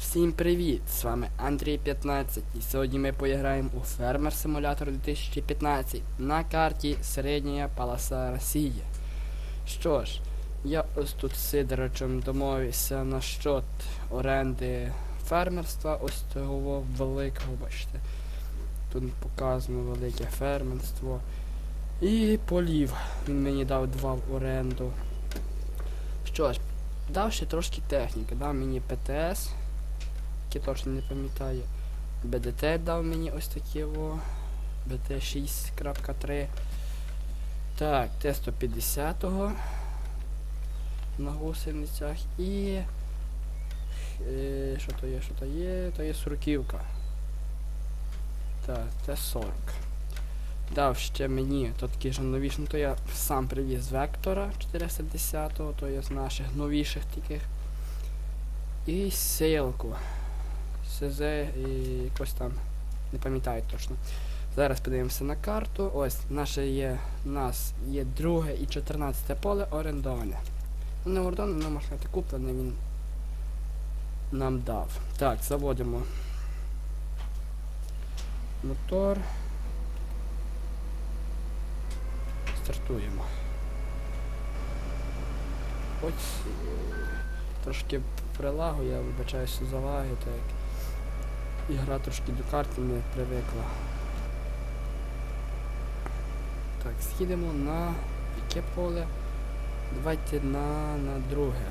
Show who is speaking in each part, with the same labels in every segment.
Speaker 1: Всім привіт! З вами Андрій 15 і сьогодні ми поіграємо у Фермер Симулятор 2015 на карті Середня Полоса Росії. Що ж, я ось тут з Сидоричем домовився насчет оренди фермерства, ось того великого, бачите. Тут показано велике фермерство. І полів. Він мені дав два в оренду. Що ж, дав ще трошки техніки, дав мені ПТС, який точно не пам'ятаю. БДТ дав мені ось такі о. БТ 6.3. Так, Т-150 на гусеницях і. Е, що то є, що то є? То є сурківка. Так, Т-40. Дав ще мені то такий же новіший, ну то я сам привіз Вектора 410-го, то є з наших новіших таких. І силку. СЗ і якось там, не пам'ятаю точно. Зараз подивимося на карту. Ось, наше є, у нас є друге і 14 поле орендоване. Ну, не орендоване, але можна сказати, куплене він нам дав. Так, заводимо мотор. Стартуємо. Ось е, трошки прилагу, я вибачаюся за лаги, так ігра трошки до карти не привикла. Так, східемо на яке поле? Давайте на, на друге.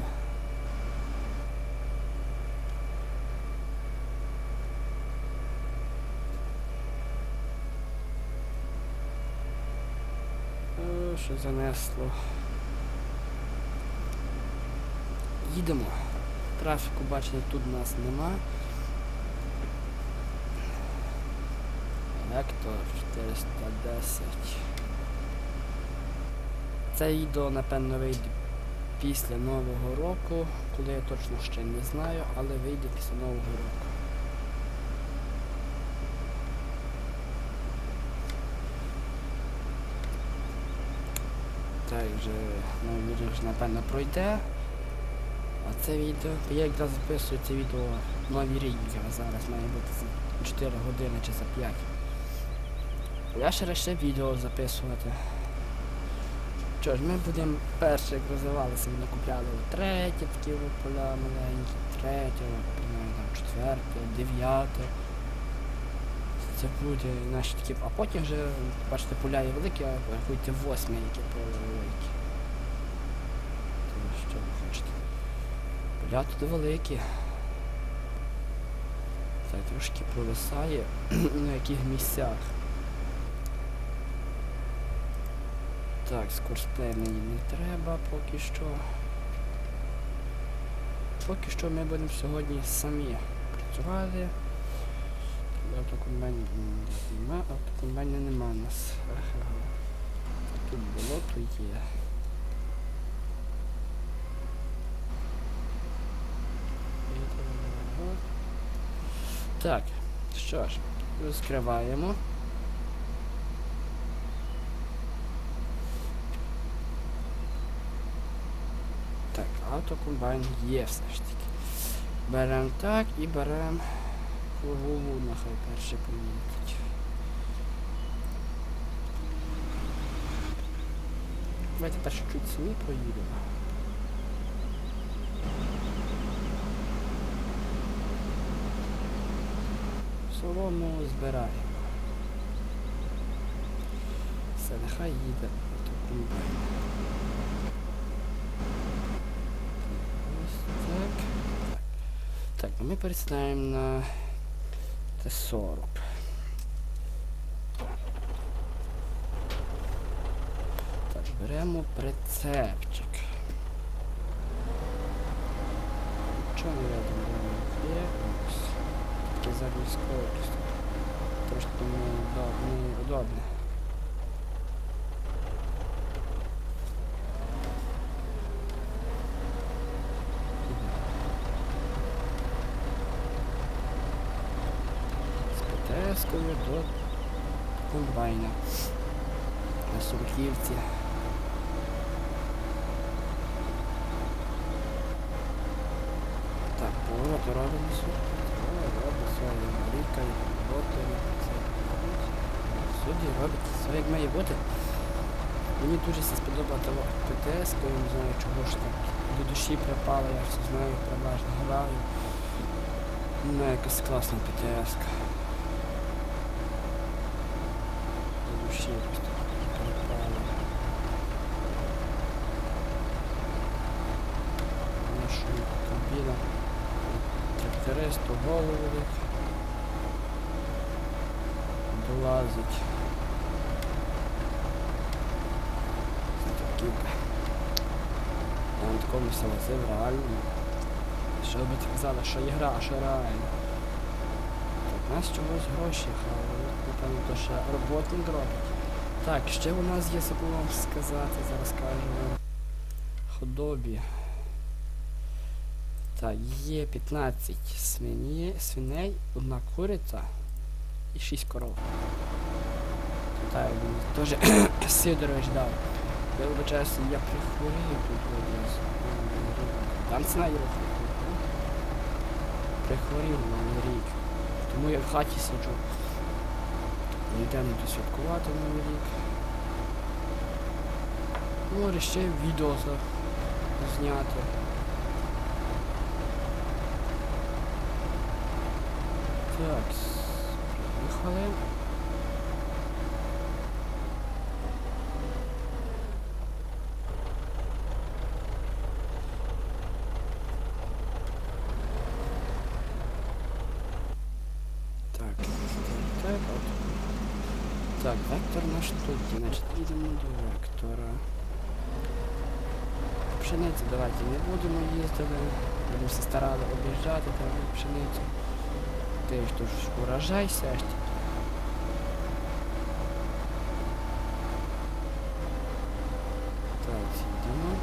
Speaker 1: О, що занесло. Їдемо. Трафіку бачите, тут нас нема. Вектор 410. Це відео, напевно, вийде після Нового року, коли я точно ще не знаю, але вийде після Нового року. Так, вже новий рік вже напевно пройде. А це відео, я якраз записую це відео новий рік зараз має бути за 4 години чи за 5. Я ще вирішив відео записувати. Що ж, ми будемо перше, як розвивалися, ми накупляли третє такі поля маленькі, третє, там, четверте, дев'яте. Це буде наші такі. А потім вже, бачите, поля є великі, а рахуйте восьме, які поле великі. То що ви хочете? Поля тут великі. Так, трошки провисає на яких місцях. Так, скорсплей мені не треба поки що. Поки що ми будемо сьогодні самі працювати. Автокомбайн нема, автокомбайна нема у нас. Тут було, то є. Так, що ж, розкриваємо. Так, автокомбайн є все ж таки. Беремо так і беремо кругову, нехай перше помітить. Давайте перше чуть самі проїдемо. Солому збираємо. Все, нехай їде автокомбайн. Ось так. Так, а ми пересідаємо на Т-40. Так, беремо прицепчик. Чого не рядом є? Ось. Таке задній скорость. Трошки неудобне. З ПТС-кою до комбайна. На сурківці. Так, хто робить несу? Робить своє Маріка, і роботи, все. Судді робить все як має бути. Мені дуже сподобала ПТС, я не знаю чого ж так. До душі припала, я все знаю, переважно граю. Ну, якась класна ПТС. До душі просто припала. Нашу кабіна. Голову велик. Долазить. Я на такому все реально. Що би ти казали, що ігра, а що реально. Так, нас чогось гроші, але напевно то ще роботник робить. Так, ще у нас є забув вам сказати, зараз кажу вам. Худобі. Так, є 15 свині, свиней, одна куриця і 6 коров. Так, теж Сидорович дав. Я вибачаюся, я прихворію тут одразу. Там ціна є Прихворів на рік. Тому я в хаті сиджу. Йдемо святкувати Новий рік. Може ще відео зняти. Так, приїхали. Так, так, от. Так, вектор наш тут, значить, їдемо до вектора. Пшеницю давайте не будемо їздити. Будемо старали об'їжджати там пшеницю. Ти ж тут урожай сясть. Так, їдемо.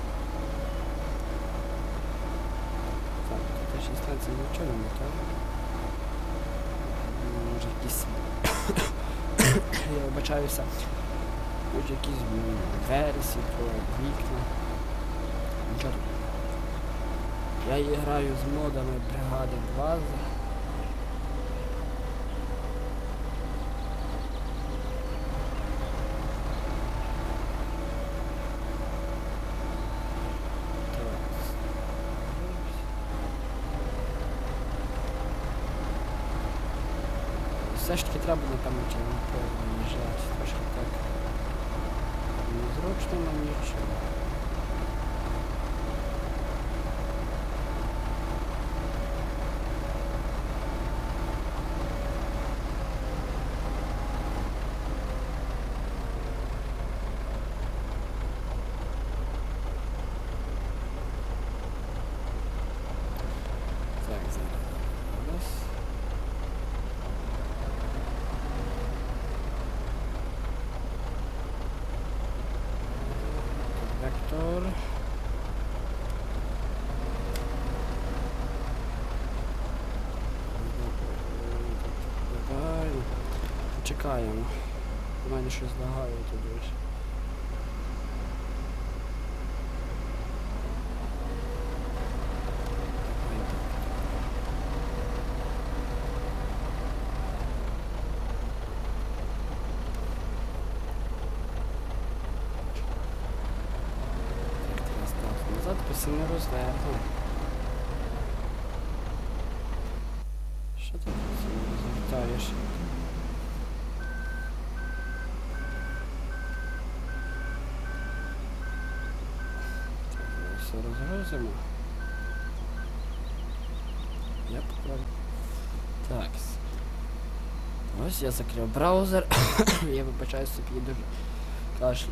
Speaker 1: Так, тут ще станція нічого не так. Може якісь. Я вибачаюся. Може якісь двері, світло, вікна. Я граю з модами бригади 2. Все ж таки треба напевно через поле виїжджати, трошки так. Незручно нам нічого. Так, зараз. Раз. Вектор. Давай. Чекаємо. У мене щось лагає тут дуже. Давай так. Так, треба стати назад, бо сильно розверну. Що ти тут сильно розвертаєш? Так, зараз все розгрузимо. Я поправлю. Так. Ось я закрив браузер. я вибачаю собі дуже кашлю.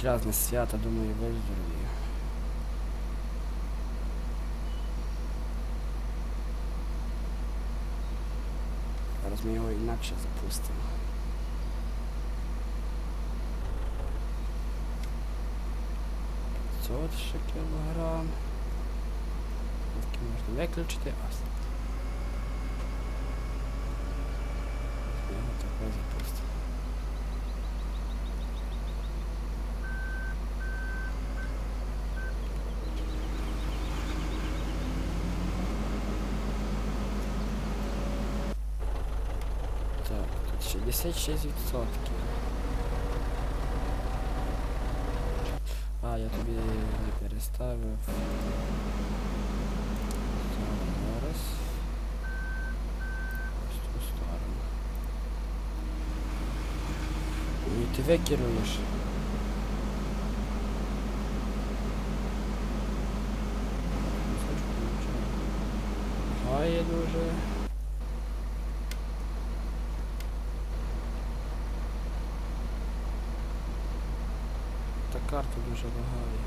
Speaker 1: Грязне свято, думаю, виздоровію. Зараз ми його інакше запустимо. ще кілограм. Звідки можна виключити ось. Знову таке запустимо. Так, тут 66 відсотків. Я тобі не переставив. Зараз. Сторону. І ти викеруєш. Гає дуже. Дуже лагає.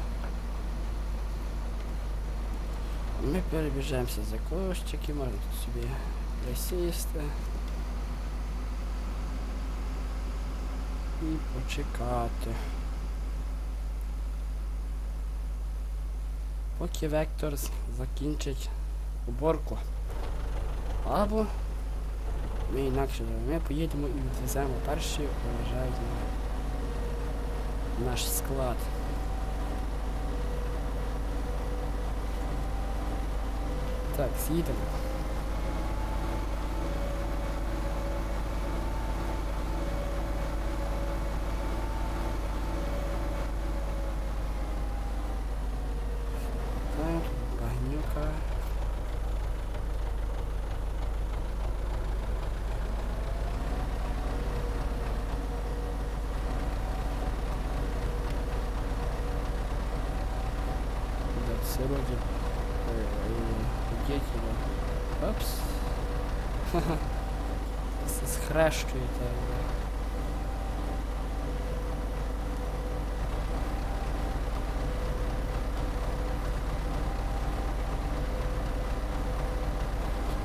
Speaker 1: Ми перебіжаємося за кошчики, можна тут собі присісти. І почекати. Поки Вектор закінчить уборку. Або ми інакше. Ми поїдемо і відвеземо перший урожай наш склад. taxista, mano. Tá Deve ser onde э, його. Опс. Схрещуєте.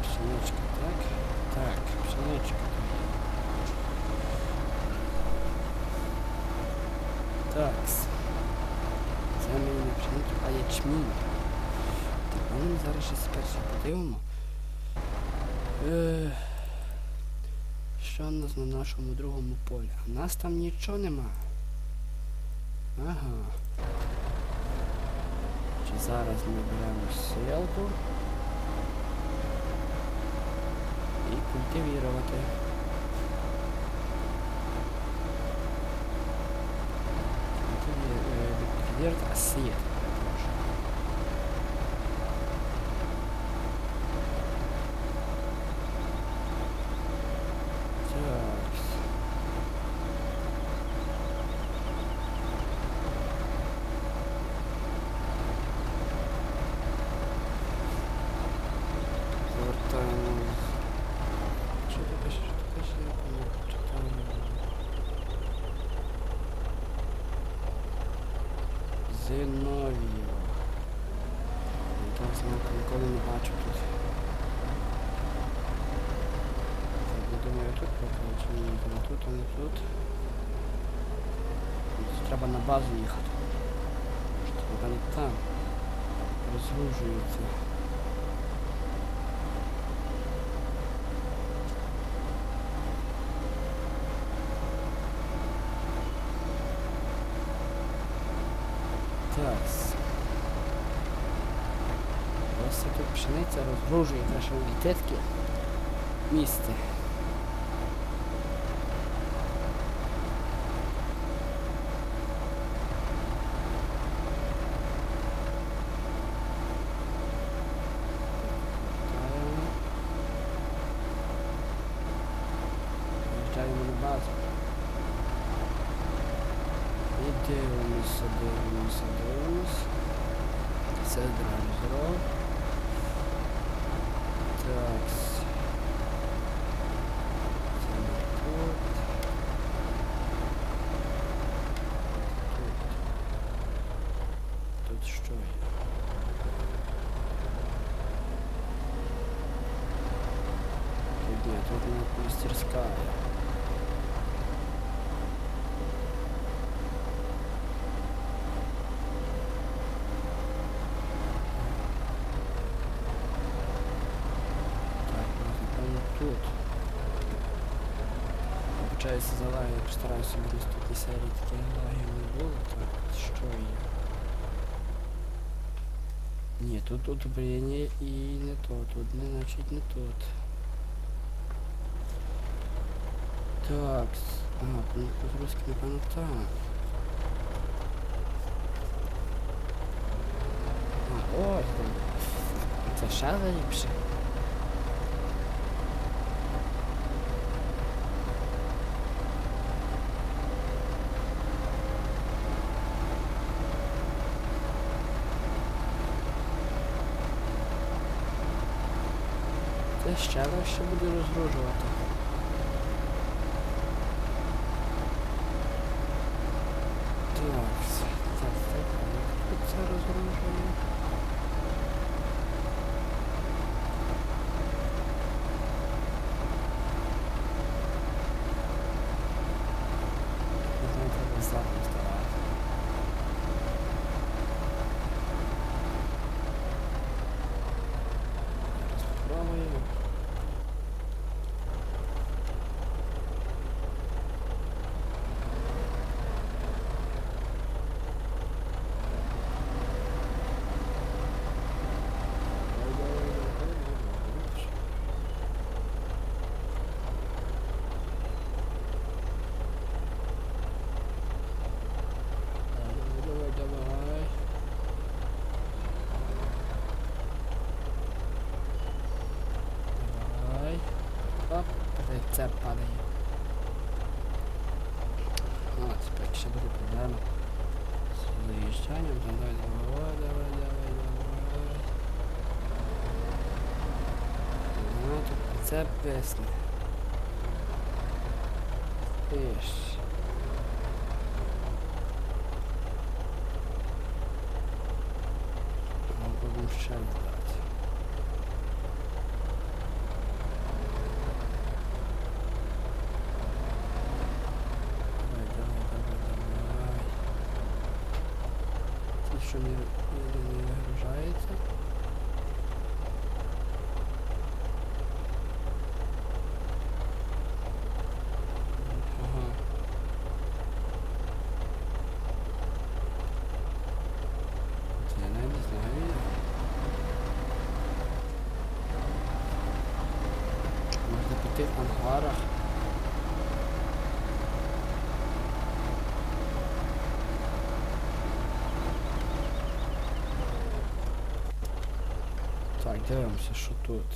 Speaker 1: Пшеничка, так? Так, пшеничка. Такс. Це ми не пшеницю, а ячмінь. Так, а ми зараз ще спершу подивимо. Що у нас на нашому другому полі? У нас там нічого нема. Ага. Чи зараз ми беремо селку і культивірувати. Культивір осет. Так. Повертаємо. Що ти пишеш? Що ти пишеш? Я не читаю. Зиновієва. Я там знаку ніколи не бачу тут. Так, я думаю, тут попробую, чи ні, не тут, а не тут. Тут Треба на базу їхати. Що вони там розгружуються. Так. Ось тут пшениця розгружує наше літетки місце. Базу. І дивимося, дивимося, дивимося. Це драйзер. Так. Вибачаюся за лаги, я постараюся в наступній серії таких лагів не було. Так, що є? Ні, тут удобрення і не то, тут не значить не тут. Так. с- А, ну по-русски, напевно, так. А, ось там. Це ще ліпше. Ще ще буде розгружувати. Так, все, так, так, тут це розгружує. Не знаю, треба ззаду ставати. Зараз спробуємо. Давай, давай. Давай. Оп, рецепт падає. Ну, тепер ще буде проблема. З виїжджанням. Давай, давай, давай, давай, давай. Ну, тут рецепт писне. Пиш. Могу ще здати. Давай, давай, давай, давай. Що не, не, не вигружається. Ага. Це я навіть не знаю. Можна піти в ангарах. Так, дивимося, що тут.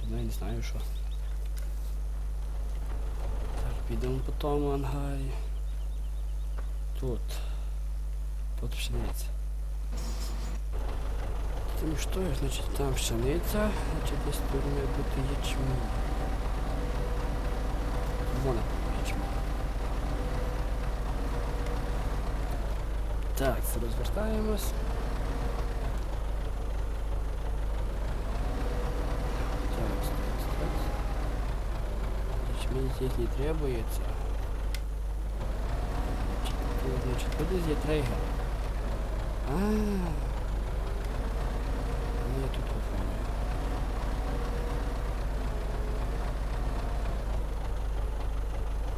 Speaker 1: Тут я не знаю, що. Так, підемо по тому ангарі. Тут. Тут пшениця. Тим що, значить там пшениця, значить десь тут має бути ячмінь. Вона ячмінь. Так, розвертаємось. Так, так, так. Ячмінь здесь не требуется. Значит, тут, значит, куди є тригер? А. Ну я тут виправляю.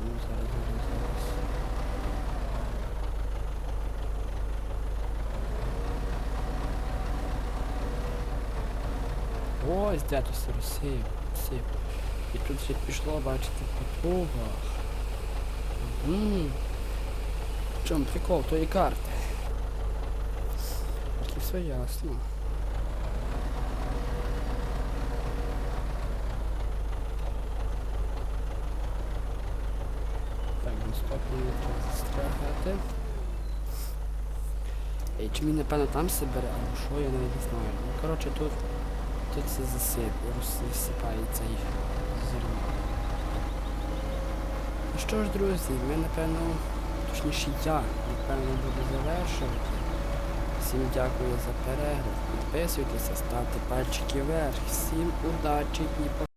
Speaker 1: Ну, зараз, зараз, зараз. Ось де тут все розсип, розсип. І тут ще пішло, бачите, по кругах. Угу. В чому прикол тої карти? Поки все ясно. Так, наступний треба застрягати. Ей, чи він напевно там себе або що, я навіть не знаю. Ну, коротше, тут, тут все засип, розсипається їх зерно. Ну що ж, друзі, ми напевно, точніше я, напевно, буду завершувати. Всім дякую за перегляд. Підписуйтеся, ставте пальчики вверх. Всім удачі і пока.